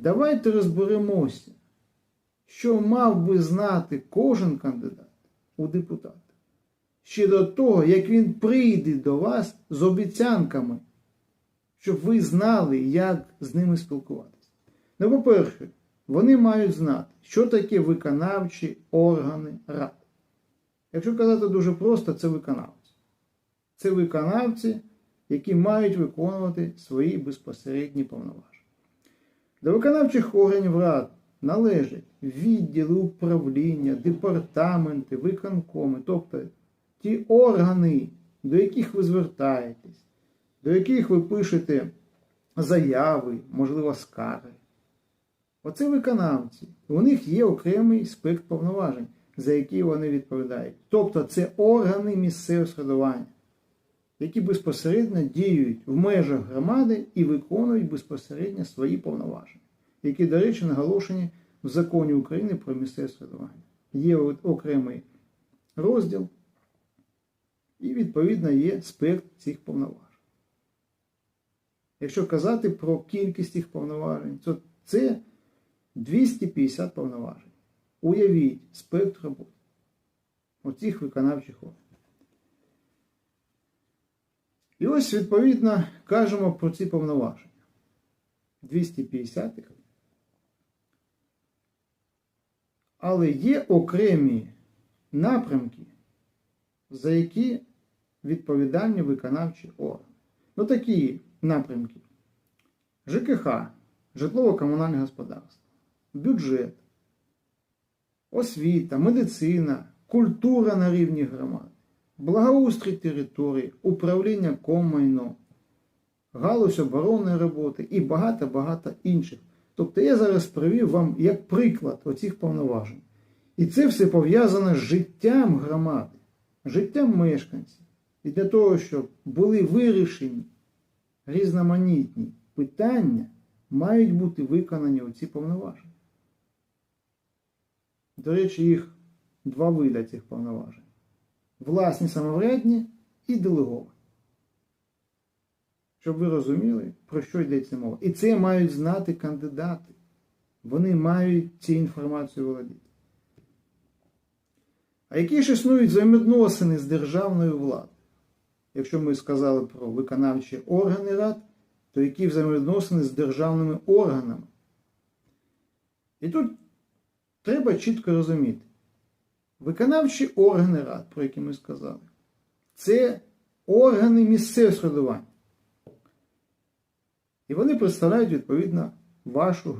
давайте розберемося, що мав би знати кожен кандидат у депутати ще до того, як він прийде до вас з обіцянками, щоб ви знали, як з ними спілкуватися. Ну, по-перше, вони мають знати, що таке виконавчі органи рад. Якщо казати дуже просто, це виконавці. Це виконавці, які мають виконувати свої безпосередні повноваження. До виконавчих органів рад належать відділи управління, департаменти, виконкоми, тобто ті органи, до яких ви звертаєтесь, до яких ви пишете заяви, можливо, скарги. Оце виконавці. У них є окремий спектр повноважень, за які вони відповідають. Тобто це органи місцевого самоврядування, які безпосередньо діють в межах громади і виконують безпосередньо свої повноваження, які, до речі, наголошені в законі України про місцеве самоврядування. Є окремий розділ, і, відповідно, є спектр цих повноважень. Якщо казати про кількість цих повноважень, то це 250 повноважень. Уявіть спектр роботи оцих виконавчих органів. І ось, відповідно, кажемо про ці повноваження. 250 їх. Але є окремі напрямки, за які відповідальні виконавчі органи. Ну, такі напрямки: ЖКХ, житлово-комунальне господарство, бюджет, освіта, медицина, культура на рівні громад, благоустрій території, управління комайном, галузь оборонної роботи і багато-багато інших. Тобто я зараз привів вам як приклад оцих повноважень. І це все пов'язано з життям громади, життям мешканців. І для того, щоб були вирішені різноманітні питання, мають бути виконані оці повноваження. До речі, їх два види цих повноважень: власні самоврядні і делеговані. Щоб ви розуміли, про що йдеться мова. І це мають знати кандидати. Вони мають цією інформацією володіти. А які ж існують взаємодносини з державною владою? Якщо ми сказали про виконавчі органи рад, то які взаємодносини з державними органами? І тут треба чітко розуміти, виконавчі органи рад, про які ми сказали, це органи місцевого самоврядування. І вони представляють відповідно вашу